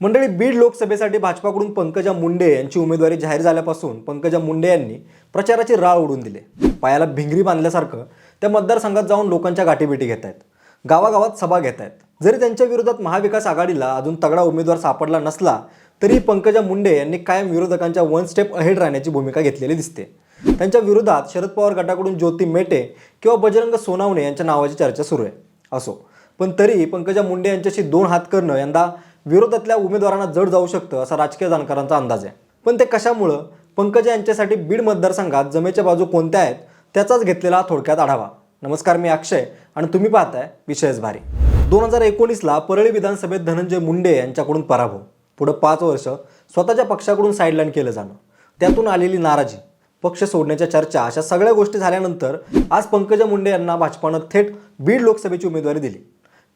मंडळी बीड लोकसभेसाठी भाजपाकडून पंकजा मुंडे यांची उमेदवारी जाहीर झाल्यापासून पंकजा मुंडे यांनी प्रचाराची राळ उडून दिले. पायाला भिंगरी बांधल्यासारखं त्या मतदारसंघात जाऊन लोकांच्या गाठीभेटी घेत आहेत गावागावात सभा घेत आहेत जरी त्यांच्या विरोधात महाविकास आघाडीला अजून तगडा उमेदवार सापडला नसला तरी पंकजा मुंडे यांनी कायम विरोधकांच्या वन स्टेप अहेड राहण्याची भूमिका घेतलेली दिसते. त्यांच्या विरोधात शरद पवार गटाकडून ज्योती मेटे किंवा बजरंग सोनावणे यांच्या नावाची चर्चा सुरू आहे. असो. पण तरी पंकजा मुंडे यांच्याशी दोन हात करणं यंदा विरोधातल्या उमेदवारांना जड जाऊ शकतं असा राजकीय जाणकारांचा अंदाज आहे. पण ते कशामुळं? पंकजा यांच्यासाठी बीड मतदारसंघात जमेच्या बाजू कोणत्या आहेत? त्याचाच घेतलेला थोडक्यात आढावा. नमस्कार मी अक्षय आणि तुम्ही पाहताय विषयच भारी. दोन हजार एकोणीसला परळी विधानसभेत धनंजय मुंडे यांच्याकडून पराभव. पुढं पाच वर्ष स्वतःच्या पक्षाकडून साईडलाईन केलं जाणं. त्यातून आलेली नाराजी पक्ष सोडण्याच्या चर्चा अशा सगळ्या गोष्टी झाल्यानंतर आज पंकजा मुंडे यांना भाजपानं थेट बीड लोकसभेची उमेदवारी दिली.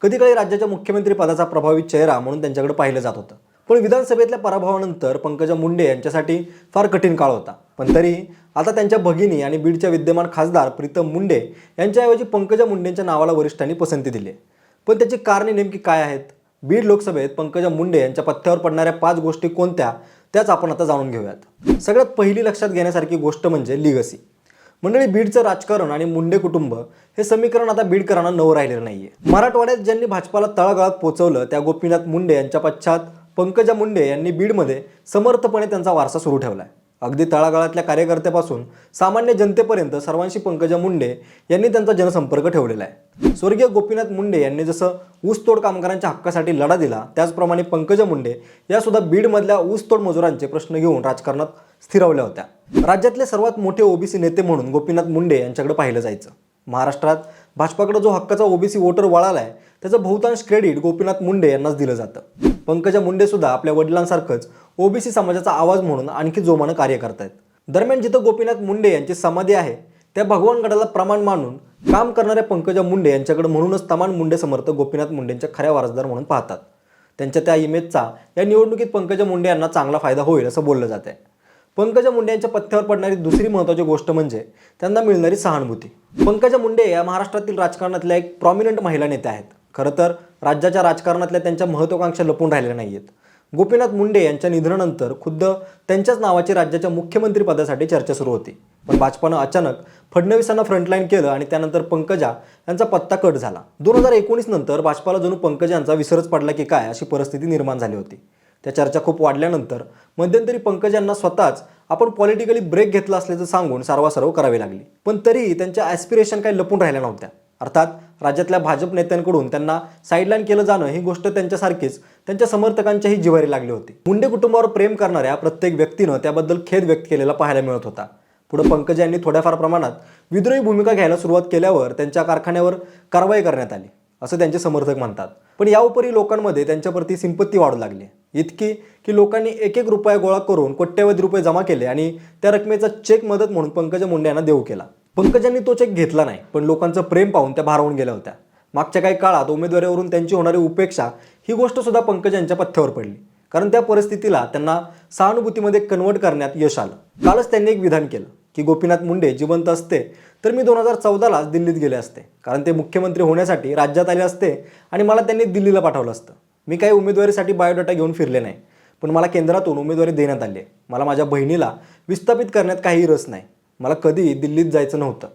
कधी काळी राज्याच्या मुख्यमंत्री पदाचा प्रभावी चेहरा म्हणून त्यांच्याकडे पाहिलं जात होतं. पण विधानसभेतल्या पराभवानंतर पंकजा मुंडे यांच्यासाठी फार कठीण काळ होता. पण तरी आता त्यांच्या भगिनी आणि बीडच्या विद्यमान खासदार प्रीतम मुंडे यांच्याऐवजी पंकजा मुंडेंच्या नावाला वरिष्ठांनी पसंती दिली. आहे. पण त्याची कारणे नेमकी काय आहेत? बीड लोकसभेत पंकजा मुंडे यांच्या पथ्यावर पडणाऱ्या पाच गोष्टी कोणत्या? त्याच आपण आता जाणून घेऊयात. सगळ्यात पहिली लक्षात घेण्यासारखी गोष्ट म्हणजे लिगसी. मंडळी बीडचं राजकारण आणि मुंडे कुटुंब हे समीकरण आता बीडकरांना नवं राहिलेलं नाहीये. मराठवाड्यात ज्यांनी भाजपाला तळागाळात पोहोचवलं त्या गोपीनाथ मुंडे यांच्या पश्चात पंकजा मुंडे यांनी बीडमध्ये समर्थपणे त्यांचा वारसा सुरू ठेवलाय. अगदी तळागाळातल्या कार्यकर्त्यापासून सामान्य जनतेपर्यंत सर्वांशी पंकजा मुंडे यांनी त्यांचा जनसंपर्क ठेवलेला आहे. स्वर्गीय गोपीनाथ मुंडे यांनी जसं ऊसतोड कामगारांच्या हक्कासाठी लढा दिला त्याचप्रमाणे पंकजा मुंडे या सुद्धा बीडमधल्या ऊसतोड मजुरांचे प्रश्न घेऊन राजकारणात स्थिरावल्या होत्या. राज्यातले सर्वात मोठे ओबीसी नेते म्हणून गोपीनाथ मुंडे यांच्याकडे पाहिलं जायचं. महाराष्ट्रात भाजपाकडे जो हक्काचा ओबीसी वोटर वळाला आहे त्याचं बहुतांश क्रेडिट गोपीनाथ मुंडे यांनाच दिलं जातं. पंकजा मुंडे सुद्धा आपल्या वडिलांसारखंच ओबीसी समाजाचा आवाज म्हणून आणखी जोमानं कार्य करतायत. दरम्यान जिथं गोपीनाथ मुंडे यांची समाधी आहे त्या भगवानगडाला प्रमाण मानून काम करणाऱ्या पंकजा मुंडे यांच्याकडे म्हणूनच तमान मुंडे समर्थक गोपीनाथ मुंडेंच्या खऱ्या वारसदार म्हणून पाहतात. त्यांच्या त्या इमेजचा या निवडणुकीत पंकजा मुंडे यांना चांगला फायदा होईल असं बोललं जात आहे पंकजा मुंडे यांच्या पथ्यावर पडणारी दुसरी महत्त्वाची गोष्ट म्हणजे त्यांना मिळणारी सहानुभूती. पंकजा मुंडे या महाराष्ट्रातील राजकारणातल्या एक प्रॉमिनंट महिला नेत्या आहेत. खरं तर राज्याच्या राजकारणातल्या त्यांच्या महत्त्वाकांक्षा लपून राहिल्या नाही आहेत गोपीनाथ मुंडे यांच्या निधनानंतर खुद्द त्यांच्याच नावाची राज्याच्या मुख्यमंत्रीपदासाठी चर्चा सुरू होती. पण भाजपानं अचानक फडणवीसांना फ्रंटलाईन केलं आणि त्यानंतर पंकजा यांचा पत्ता कट झाला. दोन हजार एकोणीस नंतर भाजपाला जणू पंकजांचा विसरच पडला की काय अशी परिस्थिती निर्माण झाली होती. त्या चर्चा खूप वाढल्यानंतर मध्यंतरी पंकज यांना स्वतःच आपण पॉलिटिकली ब्रेक घेतला असल्याचं सांगून सारवासारव करावी लागली. पण तरी त्यांच्या ॲस्पिरेशन काही लपून राहिल्या नव्हत्या. अर्थात राज्यातल्या भाजप नेत्यांकडून त्यांना साईडलाईन केलं जाणं ही गोष्ट त्यांच्यासारखीच त्यांच्या समर्थकांच्याही जिवारी लागली होती. मुंडे कुटुंबावर प्रेम करणाऱ्या प्रत्येक व्यक्तीनं त्याबद्दल खेद व्यक्त केलेला पाहायला मिळत होता. पुढे पंकज यांनी थोड्याफार प्रमाणात विद्रोही भूमिका घ्यायला सुरुवात केल्यावर त्यांच्या कारखान्यावर कारवाई करण्यात आली असं त्यांचे समर्थक म्हणतात. पण याउपरी लोकांमध्ये त्यांच्याप्रती सिंपत्ती वाढू लागली इतकी की लोकांनी एक एक रुपया गोळा करून कोट्यवधी रुपये जमा केले आणि त्या रकमेचा चेक मदत म्हणून पंकजा मुंडे यांना देऊ केला. पंकजांनी तो चेक घेतला नाही पण लोकांचं प्रेम पाहून त्या भारावून गेल्या होत्या. मागच्या काही काळात उमेदवारीवरून त्यांची होणारी उपेक्षा ही गोष्ट सुद्धा पंकज यांच्या पथ्यावर पडली. कारण त्या परिस्थितीला त्यांना सहानुभूतीमध्ये कन्वर्ट करण्यात यश आलं. कालच त्यांनी एक विधान केलं की गोपीनाथ मुंडे जिवंत असते तर मी दोन हजार चौदालाच दिल्लीत गेले असते. कारण ते मुख्यमंत्री होण्यासाठी राज्यात आले असते आणि मला त्यांनी दिल्लीला पाठवलं असतं. मी काही उमेदवारीसाठी बायोडाटा घेऊन फिरले नाही. पण मला केंद्रातून उमेदवारी देण्यात आली आहे. मला माझ्या बहिणीला विस्थापित करण्यात काही रस नाही. मला कधी दिल्लीत जायचं नव्हतं.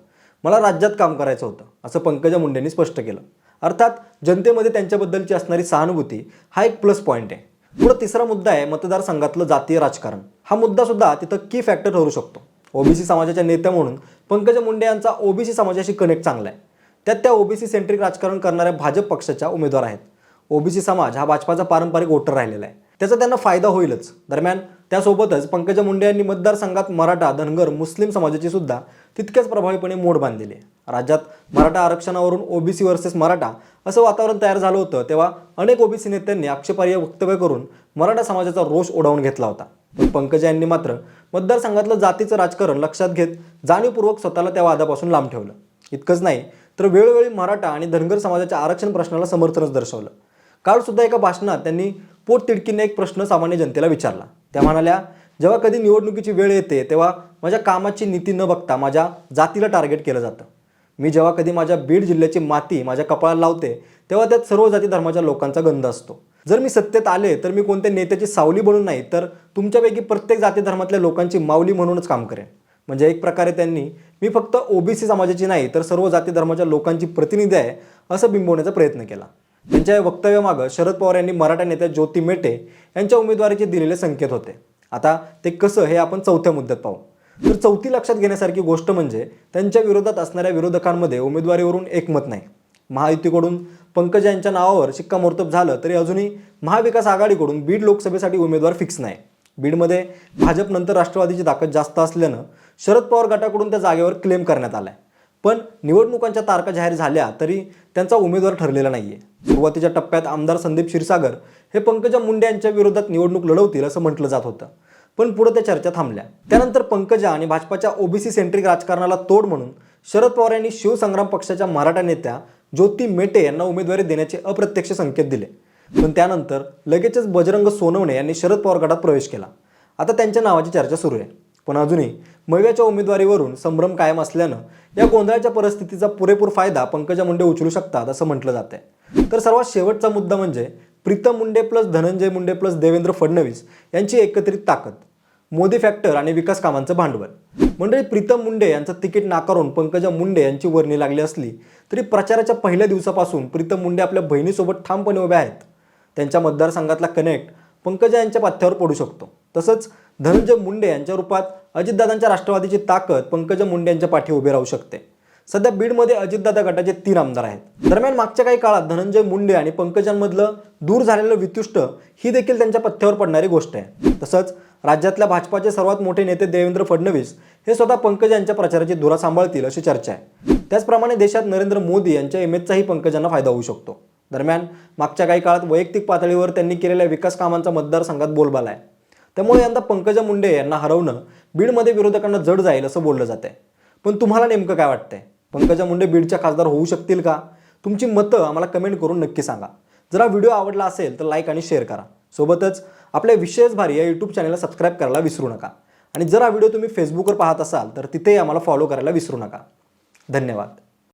मला राज्यात काम करायचं होतं असं पंकजा मुंडेंनी स्पष्ट केलं. अर्थात जनतेमध्ये त्यांच्याबद्दलची असणारी सहानुभूती हा एक प्लस पॉईंट आहे. पुढं तिसरा मुद्दा आहे मतदारसंघातलं जातीय राजकारण. हा मुद्दा सुद्धा तिथं की फॅक्टर ठरू शकतो. ओबीसी समाजाच्या नेत्या म्हणून पंकजा मुंडे यांचा ओबीसी समाजाशी कनेक्ट चांगला आहे. त्यात त्या ओबीसी सेंट्रिक राजकारण करणाऱ्या भाजप पक्षाच्या उमेदवार आहेत. ओबीसी समाज हा भाजपाचा पारंपरिक वोटर राहिलेला आहे. त्याचा त्यांना फायदा होईलच. दरम्यान त्यासोबतच पंकजा मुंडे यांनी मतदारसंघात मराठा धनगर मुस्लिम समाजाची सुद्धा तितक्याच प्रभावीपणे मोड बांधलेली आहे. राज्यात मराठा आरक्षणावरून ओबीसी वर्सेस मराठा असं वातावरण तयार झालं होतं तेव्हा अनेक ओबीसी नेत्यांनी आक्षेपार्ह वक्तव्य करून मराठा समाजाचा रोष ओढावून घेतला होता. पण पंकजा यांनी मात्र मतदारसंघातलं जातीचं राजकारण लक्षात घेत जाणीवपूर्वक स्वतःला त्या वादापासून लांब ठेवलं. इतकंच नाही तर वेळोवेळी मराठा आणि धनगर समाजाच्या आरक्षण प्रश्नाला समर्थनच दर्शवलं. कालसुद्धा एका भाषणात त्यांनी पोटतिडकीने एक प्रश्न सामान्य जनतेला विचारला. त्या म्हणाल्या जेव्हा कधी निवडणुकीची वेळ येते तेव्हा माझ्या कामाची नीती न बघता माझ्या जातीला टार्गेट केलं जातं. मी जेव्हा कधी माझ्या बीड जिल्ह्याची माती माझ्या कपाळाला लावते तेव्हा त्यात सर्व जाती धर्माच्या लोकांचा गंध असतो. जर मी सत्तेत आले तर मी कोणत्या नेत्याची सावली बनून नाही तर तुमच्यापैकी प्रत्येक जाती धर्मातल्या लोकांची माऊली म्हणूनच काम करेन. म्हणजे एक प्रकारे त्यांनी मी फक्त ओबीसी समाजाची नाही तर सर्व जाती धर्माच्या लोकांची प्रतिनिधी आहे असं बिंबवण्याचा प्रयत्न केला. त्यांच्या या वक्तव्यामागं शरद पवार यांनी मराठा नेत्या ज्योती मेटे यांच्या उमेदवारीचे दिलेले संकेत होते. आता ते कसं हे आपण चौथ्या मुद्द्यात पाहू. तर चौथी लक्षात घेण्यासारखी गोष्ट म्हणजे त्यांच्या विरोधात असणाऱ्या विरोधकांमध्ये उमेदवारीवरून एकमत नाही. महायुतीकडून पंकजा यांच्या नावावर शिक्कामोर्तब झालं तरी अजूनही महाविकास आघाडीकडून बीड लोकसभेसाठी उमेदवार फिक्स नाही. बीडमध्ये भाजपनंतर राष्ट्रवादीची ताकद जास्त असल्यानं शरद पवार गटाकडून त्या जागेवर क्लेम करण्यात आलाय. पण निवडणुकांच्या तारखा जाहीर झाल्या तरी त्यांचा उमेदवार ठरलेला नाहीये. सुरुवातीच्या टप्प्यात आमदार संदीप क्षीरसागर हे पंकजा मुंडे यांच्या विरोधात निवडणूक लढवतील असं म्हटलं जात होतं. पण पुढे त्या चर्चा थांबल्या. त्यानंतर पंकजा आणि भाजपाच्या ओबीसी सेंट्रिक राजकारणाला तोड म्हणून शरद पवार यांनी शिवसंग्राम पक्षाच्या मराठा नेत्या ज्योती मेटे यांना उमेदवारी देण्याचे अप्रत्यक्ष संकेत दिले. पण त्यानंतर लगेचच बजरंग सोनवणे यांनी शरद पवार गटात प्रवेश केला. आता त्यांच्या नावाची चर्चा सुरू आहे. पण अजूनही मव्याच्या उमेदवारीवरून संभ्रम कायम असल्यानं या गोंधळाच्या परिस्थितीचा पुरेपूर फायदा पंकजा मुंडे उचलू शकतात असं म्हटलं जातंय तर सर्वात शेवटचा मुद्दा म्हणजे प्रीतम मुंडे प्लस धनंजय मुंडे प्लस देवेंद्र फडणवीस यांची एकत्रित ताकद मोदी फॅक्टर आणि विकास कामांचं भांडवल. मंडळी प्रीतम मुंडे यांचं तिकीट नाकारून पंकजा मुंडे यांची वर्णी लागली असली तरी प्रचाराच्या पहिल्या दिवसापासून प्रीतम मुंडे आपल्या बहिणीसोबत ठामपणे उभ्या आहेत. त्यांच्या मतदारसंघातला कनेक्ट पंकजा यांच्या पाथ्यावर पडू शकतो. तसंच धनंजय मुंडे यांच्या रूपात अजितदादांच्या राष्ट्रवादीची ताकद पंकजा मुंडे यांच्या पाठी उभी राहू शकते. सध्या बीडमध्ये अजितदादा गटाचे तीन आमदार आहेत. दरम्यान मागच्या काही काळात धनंजय मुंडे आणि पंकजांमधलं दूर झालेलं वितुष्ट ही देखील त्यांच्या पथ्यावर पडणारी गोष्ट आहे. तसंच राज्यातल्या भाजपाचे सर्वात मोठे नेते देवेंद्र फडणवीस हे स्वतः पंकज यांच्या प्रचाराची धुरा सांभाळतील अशी चर्चा आहे. त्याचप्रमाणे देशात नरेंद्र मोदी यांच्या इमेजचाही पंकजांना फायदा होऊ शकतो. दरम्यान मागच्या काही काळात वैयक्तिक पातळीवर त्यांनी केलेल्या विकास कामांचा मतदारसंघात बोलबाला आहे. त्यामुळे यंदा पंकजा मुंडे यांना हरवणं बीडमध्ये विरोधकांना जड जाईल असं बोललं जातंय. पण तुम्हाला नेमकं काय वाटतंय? पंकजा मुंडे बीडच्या खासदार होऊ शकतील का? तुमची मतं आम्हाला कमेंट करून नक्की सांगा. जर हा व्हिडिओ आवडला असेल तर लाईक आणि शेअर करा. सोबतच आपल्या विशेष भारी या यूट्यूब चॅनलला सबस्क्राईब करायला विसरू नका. आणि जर हा व्हिडिओ तुम्ही फेसबुकवर पाहत असाल तर तिथेही आम्हाला फॉलो करायला विसरू नका. धन्यवाद.